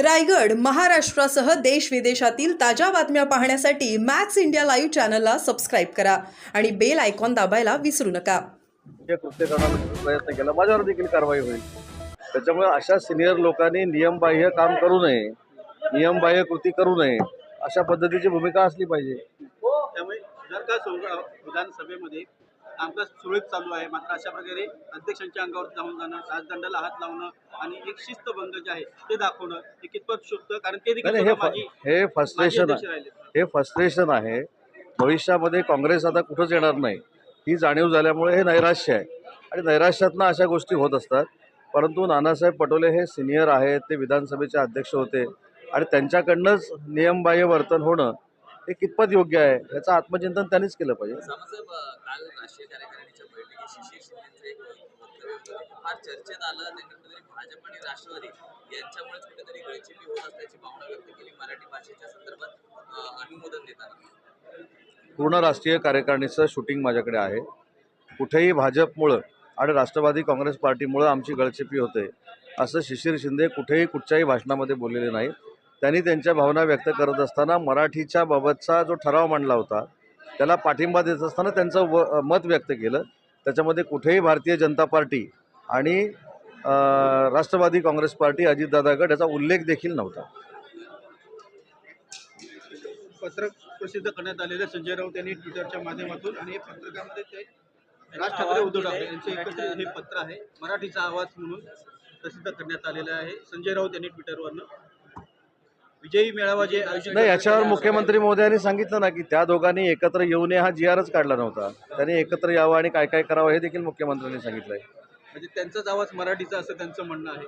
रायगड महाराष्ट्रासह देश विदेशातील ताज्या बातम्या पाहण्यासाठी मॅक्स इंडिया लाईव्ह चॅनलला सबस्क्राईब करा आणि बेल आयकॉन दाबायला विसरू नका. हे कृत्य करण्याचा प्रयत्न केला माझ्यावर देखील कारवाई होईल. त्याच्यामुळे अशा सिनियर लोकांनी नियमबाह्य काम करू नये नियमबाह्य कृती करू नये अशा पद्धतीची भूमिका असली पाहिजे. त्यामुळे जर का विधानसभेमध्ये कामकाज सुरळीत चालू आहे. मात्र अशा प्रकारे अध्यक्षांच्या अंगावर जाऊन जाणं राजदंडाला हात लावणं आणि एक शिस्तभंग जे आहे ते दाखवणं हे कितपत शुद्ध? कारण ते देखील हे हे फ्रस्ट्रेशन हे फ्रस्ट्रेशन आहे. भविष्यामध्ये काँग्रेस आता कुठंच येणार नाही. ही जाणीव झाल्यामुळे हे नैराश्य आहे. आणि नैराश्यातनं अशा गोष्टी होत असतात. परंतु नानासाहेब पटोले हे सिनियर आहेत ते विधानसभेचे अध्यक्ष होते. आणि त्यांच्याकडनंच नियमबाह्य वर्तन होणं हे कितपत योग्य आहे याचं आत्मचिंतन त्यांनीच केलं पाहिजे. पूर्ण राष्ट्रीय कार्यकारिणीचं शूटिंग माझ्याकडे आहे. कुठेही भाजपमुळं आणि राष्ट्रवादी काँग्रेस पार्टीमुळं आमची गळचेपी होते. असं शिशिर शिंदे कुठेही कुठच्याही भाषणामध्ये बोललेले नाही त्यांनी त्यांच्या भावना व्यक्त करत असताना मराठीच्या बाबतचा जो ठराव मांडला होता त्याला पाठिंबा देत असताना त्यांचं व मत व्यक्त केलं. त्याच्यामध्ये कुठेही भारतीय जनता पार्टी आणि राष्ट्रवादी काँग्रेस पार्टी अजितदादा गट याचा उल्लेख देखील नव्हता. पत्रक प्रसिद्ध करण्यात आलेलं संजय राऊत यांनी ट्विटरच्या माध्यमातून आणि पत्रकामध्ये ते राज ठाकरे उद्धव ठाकरे यांचे एकत्रित हे पत्र आहे मराठीचा आवाज म्हणून प्रसिद्ध करण्यात आलेलं आहे. संजय राऊत यांनी ट्विटरवरनं विजयी मेळावा जे नाही याच्यावर मुख्यमंत्री महोदयांनी सांगितलं ना की त्या दोघांनी एकत्र येऊ नये हा जी आरच काढला नव्हता. त्यांनी एकत्र यावं आणि काय काय करावं हे देखील मुख्यमंत्र्यांनी सांगितलं आहे म्हणजे त्यांचाच आवाज मराठीचा असं त्यांचं म्हणणं आहे.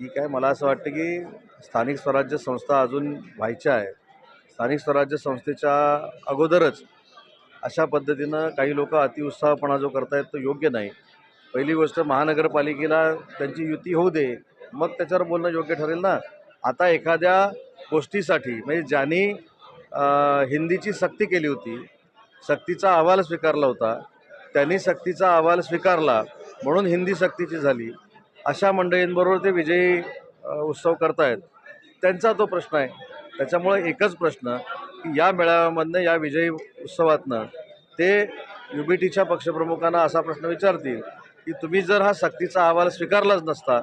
ठीक आहे मला असं वाटतं की स्थानिक स्वराज्य संस्था अजून व्हायच्या आहे. स्थानिक स्वराज्य संस्थेच्या अगोदरच अशा पद्धतीनं काही लोक अतिउत्साहपणा जो करतायत तो योग्य नाही. पहिली गोष्ट महानगरपालिकेला त्यांची युती होऊ दे. मग त्याच्यावर बोलणं योग्य ठरेल ना? आता एखाद्या गोष्टीसाठी म्हणजे ज्यांनी हिंदीची सक्ती केली होती सक्तीचा अहवाल स्वीकारला होता त्यांनी सक्तीचा अहवाल स्वीकारला म्हणून हिंदी सक्तीची झाली. अशा मंडळींबरोबर ते विजयी उत्सव करतायत. त्यांचा तो प्रश्न आहे. त्याच्यामुळे एकच प्रश्न की या मेळाव्यामधनं या विजयी उत्सवातनं ते यू बी टीच्या पक्षप्रमुखांना असा प्रश्न विचारतील की तुम्ही जर हा सक्तीचा अहवाल स्वीकारलाच नसता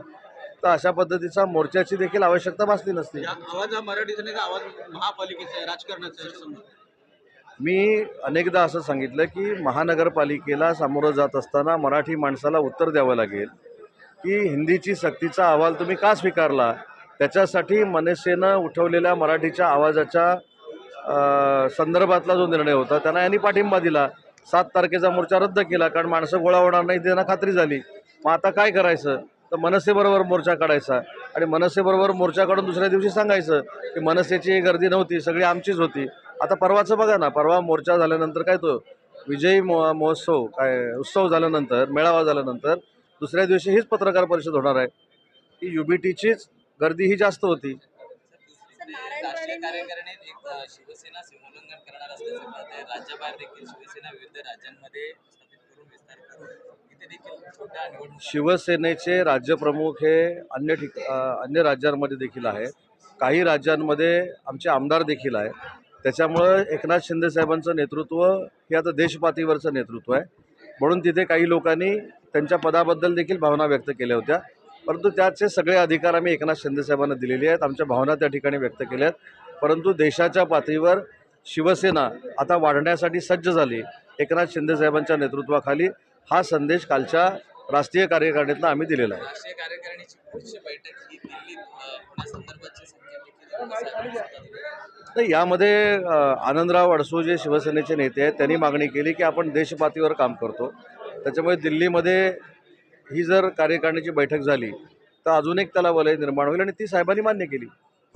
तर अशा पद्धतीचा मोर्चाची देखील आवश्यकता भासली नसती. आवाज हा मराठीचा नाही आवाज महापालिकेचा आहे राजकारणाचा आहे. मी अनेकदा असं सांगितलं की महानगरपालिकेला सामोरं जात असताना मराठी माणसाला उत्तर द्यावं लागेल की हिंदीची सक्तीचा अहवाल तुम्ही का स्वीकारला? त्याच्यासाठी मनसेनं उठवलेल्या मराठीच्या आवाजाच्या संदर्भातला जो निर्णय होता त्यांना यांनी पाठिंबा दिला. सात तारखेचा मोर्चा रद्द केला कारण माणसं गोळा होणार नाही त्यांना खात्री झाली. मग आता काय करायचं? तर मनसेबरोबर मोर्चा काढायचा आणि मनसेबरोबर मोर्चा काढून दुसऱ्या दिवशी सांगायचं की मनसेची गर्दी नव्हती सगळी आमचीच होती. आता परवाचं बघा ना परवा मोर्चा झाल्यानंतर काय तो विजयी मो महोत्सव काय उत्सव झाल्यानंतर मेळावा झाल्यानंतर दुसऱ्या दिवशी हीच पत्रकार परिषद होणार आहे. की यू बी टीचीच गर्दी ही जास्त होती. शिवसेना शिवसेनेचे राज्यप्रमुख हे अन्य ठिक अन्य राज्यांमध्ये देखील आहेत. काही राज्यांमध्ये आमचे आमदार देखील आहे त्याच्यामुळं एकनाथ शिंदे साहेबांचं नेतृत्व हे आता देशपातळीवरचं नेतृत्व आहे. म्हणून तिथे काही लोकांनी त्यांच्या पदाबद्दल देखील भावना व्यक्त केल्या होत्या. परंतु त्याचे सगळे अधिकार आम्ही एकनाथ शिंदे साहेबांना दिलेले आहेत. आमच्या भावना त्या ठिकाणी व्यक्त केल्या आहेत. परंतु देशाच्या पातळीवर शिवसेना आता वाढण्यासाठी सज्ज झाली एकनाथ शिंदे साहेबांच्या नेतृत्वाखाली. हा संदेश कालच्या राष्ट्रीय कार्यकारिणीतनं आम्ही दिलेला आहे. राष्ट्रीय कार्यकारिणीची पुढची बैठक ही दिल्लीत अं, होण्यासंदर्भातची संख्या देखील कसं आहे? नाही यामध्ये अ, आनंदराव अडसू जे शिवसेनेचे नेते आहेत. त्यांनी मागणी केली की आपण देशपातळीवर काम करतो. त्याच्यामुळे दिल्लीमध्ये ही जर कार्यकारिणीची बैठक झाली तर अजून एक त्याला वलय निर्माण होईल आणि ती साहेबांनी मान्य केली.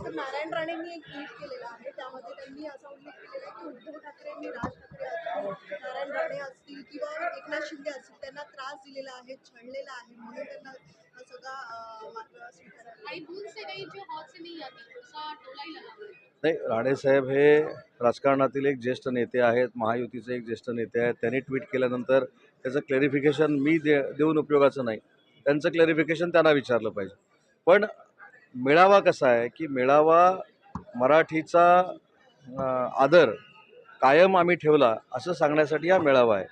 तर नारायण राणेंनी एक ट्विट केलेलं आहे. त्यामध्ये त्यांनी असा उल्लेख केलेला आहे की उद्धव ठाकरेंनी राज ठाकरे असतील नारायण राणे असतील किंवा एकनाथ शिंदे असतील त्यांना त्रास दिलेला आहे छळलेला आहे. म्हणून त्यांना हा सगळा मात्र स्वीकारायला आई दूर से गई जो हाथ से नहीं आती उसका टोला ही लगा हुआ है। नाही राणेसाहेब हे राजकारणातील एक ज्येष्ठ नेते आहेत महायुतीचे एक ज्येष्ठ नेते आहेत. त्यांनी ट्विट केल्यानंतर त्याचं क्लॅरिफिकेशन मी दे देऊन उपयोगाचं नाही. त्यांचं क्लॅरिफिकेशन त्यांना विचारलं पाहिजे. पण मेळावा कसा आहे की मेळावा मराठीचा आदर कायम आम्ही ठेवला असं सांगण्यासाठी हा मेळावा आहे.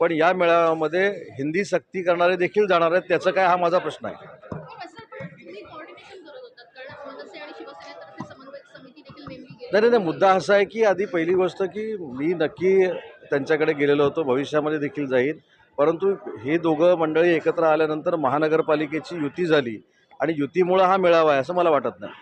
पण या मेळाव्यामध्ये हिंदी सक्ती करणारे देखील जाणार आहेत त्याचा काय हा माझा प्रश्न आहे. गेली नाही नाही नाही, मुद्दा असा आहे की आधी पहिली गोष्ट की मी नक्की त्यांच्याकडे गेलेलो होतो भविष्यामध्ये देखील जाईन परंतु हे दोघं मंडळी एकत्र आल्यानंतर महानगरपालिकेची युती झाली. आणि युतीमुळं हा मेळावा आहे असं मला वाटत नाही.